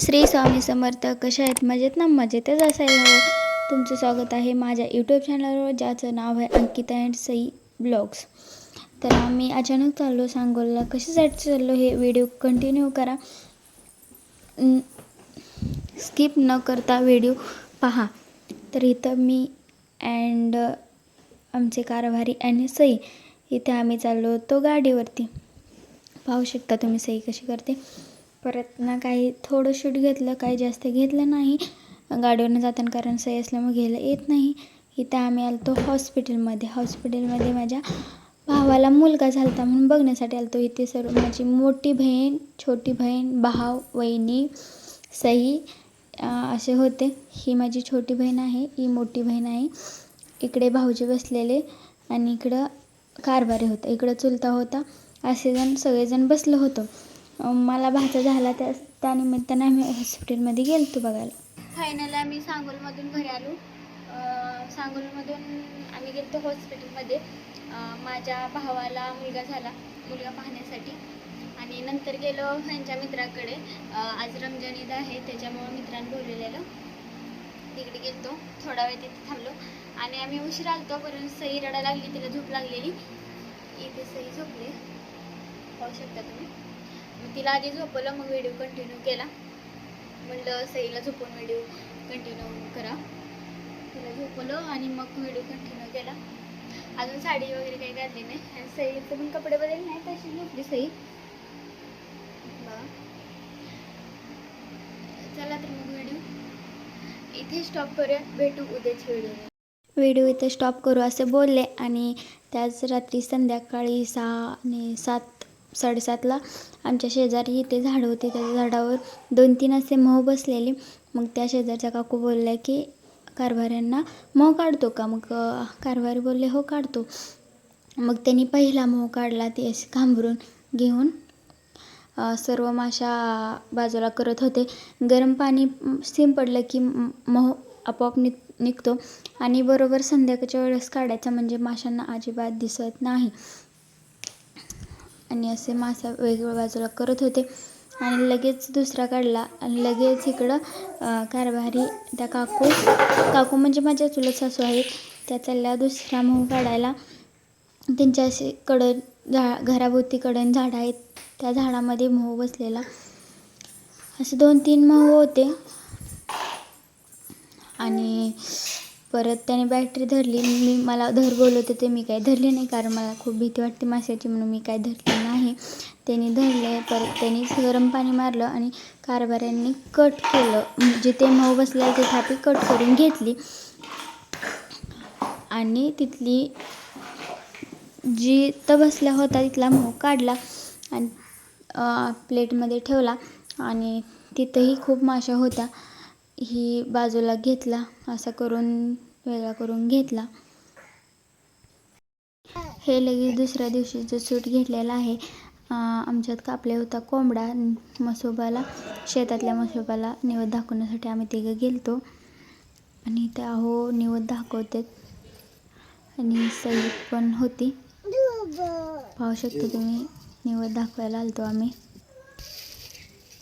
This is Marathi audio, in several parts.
श्री स्वामी समर्थ कशा आहेत? मजेत ना? मजेतच असायला हवं. तुमचं स्वागत आहे माझ्या यूट्यूब चॅनलवर ज्याचं नाव आहे अंकिता अँड सई ब्लॉग्स तर आम्ही अचानक चाललो सांगोलला. कशासाठी चाललो हे व्हिडिओ कंटिन्यू करा. स्किप न करता व्हिडिओ पहा. तर इथं मी अँड आमचे कारभारी आणि सई इथे आम्ही चाललो होतो गाडीवरती. पाहू शकता तुम्ही सई कशी करते. परत ना काही थोडं शूट घेतलं काही जास्त घेतलं नाही. गाडीवरनं जाताना कारण सही असल्यामुळे घ्यायला येत नाही. इथं आम्ही आलतो हॉस्पिटलमध्ये हॉस्पिटलमध्ये माझ्या भावाला मुलगा झाला होता म्हणून बघण्यासाठी आलतो. इथे सर्व माझी मोठी बहीण छोटी बहीण भाव वहिनी सई असे होते. ही माझी छोटी बहीण आहे ही मोठी बहीण आहे. इकडे भाऊजी बसलेले आणि इकडं कारभारी होता. इकडं चुलता होता. असे जण सगळेजण बसलो होतो. मला भाचा झाला त्या त्यानिमित्ताने आम्ही हॉस्पिटलमध्ये गेलो होतो बघायला. फायनली आम्ही सांगोलमधून घरी आलो. अं, सांगोलमधून आम्ही गेलतो हॉस्पिटलमध्ये अं, माझ्या भावाला मुलगा झाला मुलगा पाहण्यासाठी. आणि नंतर गेलो ह्यांच्या मित्राकडे. अं, आज रमजान ईद आहे त्याच्यामुळे मित्रांनी बोलवलेलं. तिकडे गेलतो थोडा वेळ तिथे थांबलो. आणि आम्ही उशीर आलतो परंतु सई रडा लागली तिला झोप लागलेली. इथे सई झोपली. पाहू शकता तुम्ही. मग तिला आधी झोपवलं मग व्हिडिओ कंटिन्यू केला. म्हणलं सईला झोपून व्हिडिओ कंटिन्यू करा. तिला झोपवलं आणि मग व्हिडिओ कंटिन्यू केला. अजून साडी वगैरे काही घातली नाही. आणि सईचं पण कपडे बदलले नाही तशी झोपली सई. चला तर मग व्हिडिओ इथे स्टॉप करूया. भेटू उद्याच्या व्हिडिओ व्हिडिओ इथे स्टॉप करू असे बोलले आणि त्याच रात्री संध्याकाळी सहा आणि सात साडेसातला आमच्या शेजारी इथे झाड होते. त्या झाडावर दोन तीन असे मऊ बसलेले. मग त्या शेजारच्या काकू बोलल्या की कारभाऱ्यांना मऊ काढतो का? मग कारभारी बोलले हो काढतो. मग त्यांनी पहिला मऊ काढला ते असे घांबरून घेऊन सर्व माशा बाजूला करत होते. गरम पाणी सिम पडलं की मह आपोआप निघ निघतो. आणि बरोबर संध्याकाळच्या वेळेस काढायचा म्हणजे माशांना अजिबात दिसत नाही. आणि असे मासा वेगवेगळ्या बाजूला करत होते. आणि लगेच दुसरा काढला. आणि लगेच इकडं कारभारी त्या काकू काकू म्हणजे माझ्या चुलत सासू आहेत. त्या चालल्या दुसरा मऊ काढायला. त्यांच्या असे कडन झा घराभोवती कडन झाडं आहेत. त्या झाडामध्ये मोह बसलेला. असे दोन तीन मोह होते. आणि परत त्याने बॅटरी धरली. मी मला धर बोलत होते मी काय धरली नाही कारण मला खूप भीती वाटते माशाची म्हणून मी काय धरली त्यांनी धरले परत त्यांनी गरम पाणी मारलं आणि कारभाऱ्यांनी कट केलं. जिथे मऊ बसला ते थापी कट करून घेतली. आणि तिथली जी तर बसल्या होता तिथला मऊ काढला आणि प्लेटमध्ये ठेवला आणि तिथंही खूप माशा होत्या. ही बाजूला घेतला असा करून वेगळा करून घेतला. हे लगेच दुसऱ्या दिवशीचं सूट घेतलेलं आहे. आमच्यात कापले होता कोंबडा मसोबाला शेतातल्या मसोबाला निवद दाखवण्यासाठी आम्ही तिघं गेलतो. आणि त्या हो निवद दाखवते आणि सई पण होती. पाहू शकता तुम्ही निवद दाखवायला आलतो आम्ही.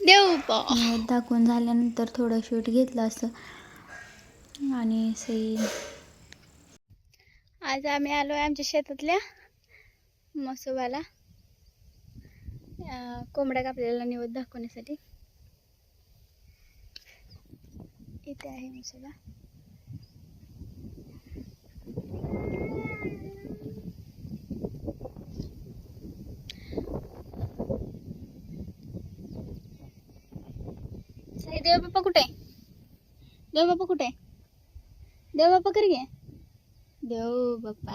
देऊ निवद दाखवून झाल्यानंतर थोडं शूट घेतलं असं. आणि सई आज आम्ही आलो आहे आमच्या शेतातल्या मसोबाला. कोंबड्या कापलेला निवद दाखवण्यासाठी. इथे आहे मसोबा. देव बाप्पा कुठे? आहे देव बाप्पा कुठे आहे? देव बाप्पा कर घे देव बाप्पा.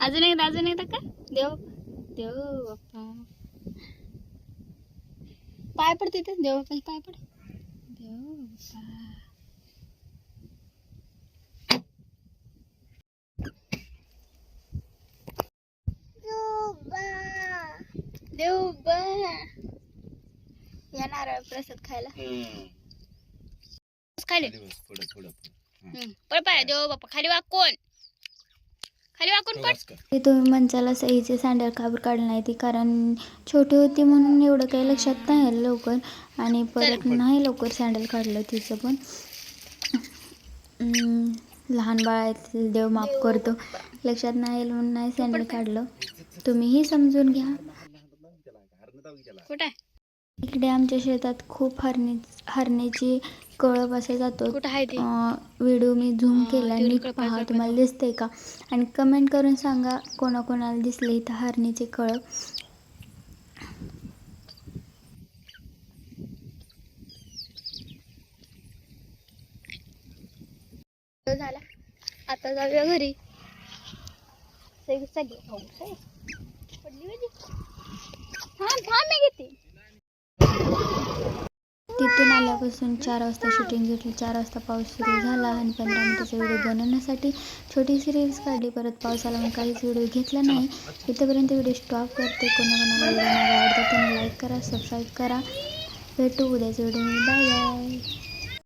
अजून एकदा अजून एकदा का? देव देव बाप्पा. पाय पड तिथे देव बाप्पा पाय पड. देव बाप्पा. देव बा या नारळ प्रसाद खायला. खाली. पाय देव बाप्पा खाली वाग कोण? खाली वाकून पड ते तुम्ही मंचाला सईचे सँडल काबर काढले नाही ती कारण छोटी होती म्हणून एवढं काही लक्षात नाही लवकर. आणि परत नाही लवकर सँडल काढलं तिचं पण. लहान बाळातील देव माफ करतो. लक्षात नाही आलं म्हणून नाही सँडल काढलं. तुम्हीही समजून घ्या. कुठे इकडे आमच्या शेतात खूप हरणे हरण्याची कळप असे जातो. कुठं आहे ते? व्हिडिओ मी झूम केला नीट कळप पहा तुम्हाला दिसतंय का? आणि कमेंट करून सांगा कोणाकोणाला दिसले इथं हरणीचे कळप. झाला. आता जाऊया घरी. सगळी सगळी खाऊ काय? पडली माझी थांब थांब मी घेते तिथून चार वाजता शूटिंग घेतली. चार वाजता पाऊस सुरू झाला आणि पंधरा मिनिटाचा व्हिडिओ बनवण्यासाठी छोटीशी रील्स काढली. परत पाऊस आला मग काहीच व्हिडिओ घेतला नाही. इथंपर्यंत व्हिडिओ स्टॉप करते. कोणाकोणाला व्हिडिओ मला आवडतं लाईक करा सबस्क्राईब करा. भेटू उद्याच व्हिडिओ बाय बाय